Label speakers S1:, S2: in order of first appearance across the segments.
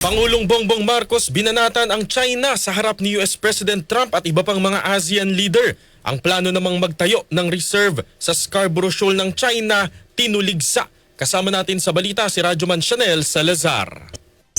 S1: Pangulong Bongbong Marcos binanatan ang China sa harap ni US President Trump at iba pang mga ASEAN leader. Ang plano namang magtayo ng reserve sa Scarborough Shoal ng China tinuligsa. Kasama natin sa balita si Radyoman Chanel Salazar.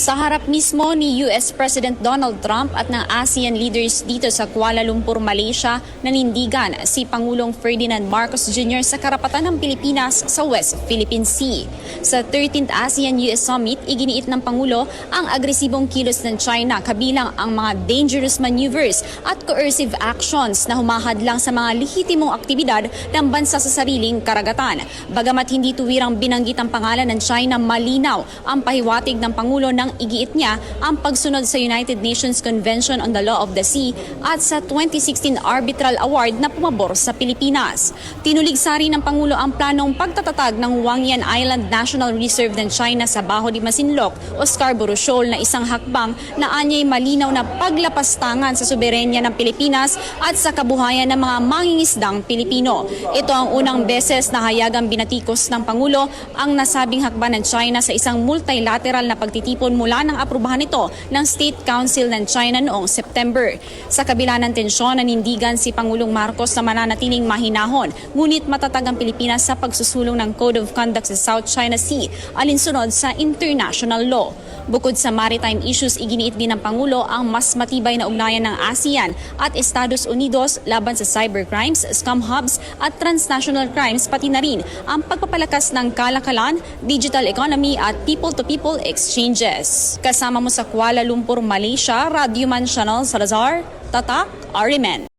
S2: Sa harap mismo ni US President Donald Trump at ng ASEAN leaders dito sa Kuala Lumpur, Malaysia, nanindigan si Pangulong Ferdinand Marcos Jr. sa karapatan ng Pilipinas sa West Philippine Sea. Sa 13th ASEAN-US Summit, iginiit ng Pangulo ang agresibong kilos ng China kabilang ang mga dangerous maneuvers at coercive actions na humahadlang sa mga lehitimong aktibidad ng bansa sa sariling karagatan. Bagamat hindi tuwirang binanggit ang pangalan ng China, malinaw ang pahiwatig ng Pangulo nang igiit niya ang pagsunod sa United Nations Convention on the Law of the Sea at sa 2016 Arbitral Award na pumabor sa Pilipinas. Tinuligsari ng Pangulo ang planong pagtatatag ng Wangyan Island National Reserve ng China sa Baho de Masinloc o Scarborough Shoal na isang hakbang na anyay malinaw na paglapastangan sa soberenya ng Pilipinas at sa kabuhayan ng mga mangingisdang Pilipino. Ito ang unang beses na hayagang binatikos ng Pangulo ang nasabing hakbang ng China sa isang multilateral na pagtitipon mula ng aprubahan nito ng State Council ng China noong September. Sa kabila ng tensyon, nanindigan si Pangulong Marcos na mananatiling mahinahon, ngunit matatag ang Pilipinas sa pagsusulong ng Code of Conduct sa South China Sea alinsunod sa international law. Bukod sa maritime issues, iginiit din ng Pangulo ang mas matibay na ugnayan ng ASEAN at Estados Unidos laban sa cybercrimes, scam hubs at transnational crimes pati na rin ang pagpapalakas ng kalakalan, digital economy at people-to-people exchanges. Kasama mo sa Kuala Lumpur, Malaysia, Radio Man Channel Salazar, Tatak, Arimen.